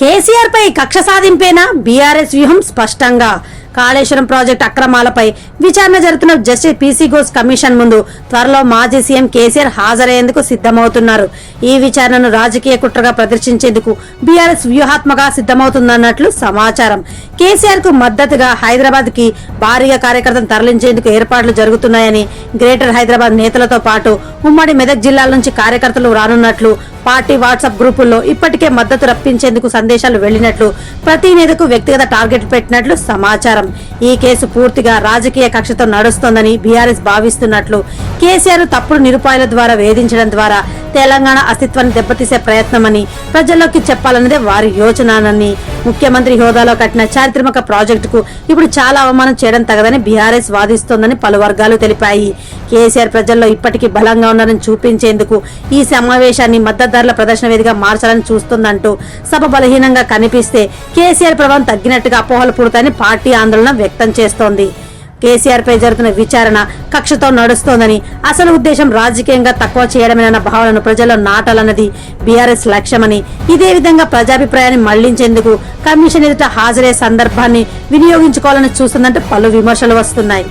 కేసీఆర్ పై కక్ష సాధింపేనా? బీఆర్ఎస్ వ్యూహం స్పష్టంగా. కాళేశ్వరం ప్రాజెక్టు అక్రమాలపై విచారణ జరుగుతున్న జస్టిస్ పీసీ ఘోష్ కమిషన్ ముందు త్వరలో మాజీ సీఎం కేసీఆర్ హాజరయ్యేందుకు సిద్ధమవుతున్నారు. ఈ విచారణను రాజకీయ కుట్రగా ప్రదర్శించేందుకు బీఆర్ఎస్ వ్యూహాత్మక సిద్ధమవుతుందన్నట్లు సమాచారం. కేసీఆర్కు మద్దతుగా హైదరాబాద్కి భారీగా కార్యకర్తలను తరలించేందుకు ఏర్పాట్లు జరుగుతున్నాయని గ్రేటర్ హైదరాబాద్ నేతలతో పాటు ఉమ్మడి మెదక్ జిల్లాల నుంచి కార్యకర్తలు రానున్నట్లు పార్టీ వాట్సాప్ గ్రూపుల్లో ఇప్పటికే మద్దతు రప్పించేందుకు సందేశాలు వెళ్ళినట్లు ప్రతి నేతకు వ్యక్తిగత టార్గెట్ పెట్టినట్లు సమాచారం. директором ఈ కేసు పూర్తిగా రాజకీయ కక్షతో నడుస్తోందని బీఆర్ఎస్ భావిస్తున్నట్లు కేసీఆర్ తప్పుడు నిరుపాయాల ద్వారా వేధించడం ద్వారా తెలంగాణ అస్తిత్వాన్ని దెబ్బతీసే ప్రయత్నమని ప్రజల్లోకి చెప్పాలన్నదే వారి యోచనని ముఖ్యమంత్రి హోదాలో కట్టిన చారిత్రక ప్రాజెక్టుకు ఇప్పుడు చాలా అవమానం చేయడం తగదని బీఆర్ఎస్ వాదిస్తోందని పలు వర్గాలు తెలిపాయి. కేసీఆర్ ప్రజల్లో ఇప్పటికీ బలంగా ఉన్నారని చూపించేందుకు ఈ సమావేశాన్ని మద్దతుదారుల ప్రదర్శన వేదిగా మార్చాలని చూస్తుందంటూ సభ బలహీనంగా కనిపిస్తే కేసీఆర్ ప్రభావం తగ్గినట్టుగా అపోహలు పుడతాయని పార్టీ ఆందోళన వ్యక్తం చేస్తోంది. కేసీఆర్ పై జరుగుతున్న విచారణ కక్షతో నడుస్తోందని అసలు ఉద్దేశం రాజకీయంగా తక్కువ చేయడమేనన్న భావనను ప్రజల్లో నాటాలన్నది బీఆర్ఎస్ లక్ష్యమని ఇదే విధంగా ప్రజాభిప్రాయాన్ని మళ్ళించేందుకు కమిషన్ ఎదుట హాజరయ్యే సందర్భాన్ని వినియోగించుకోవాలని చూస్తుందంటే పలు విమర్శలు వస్తున్నాయి.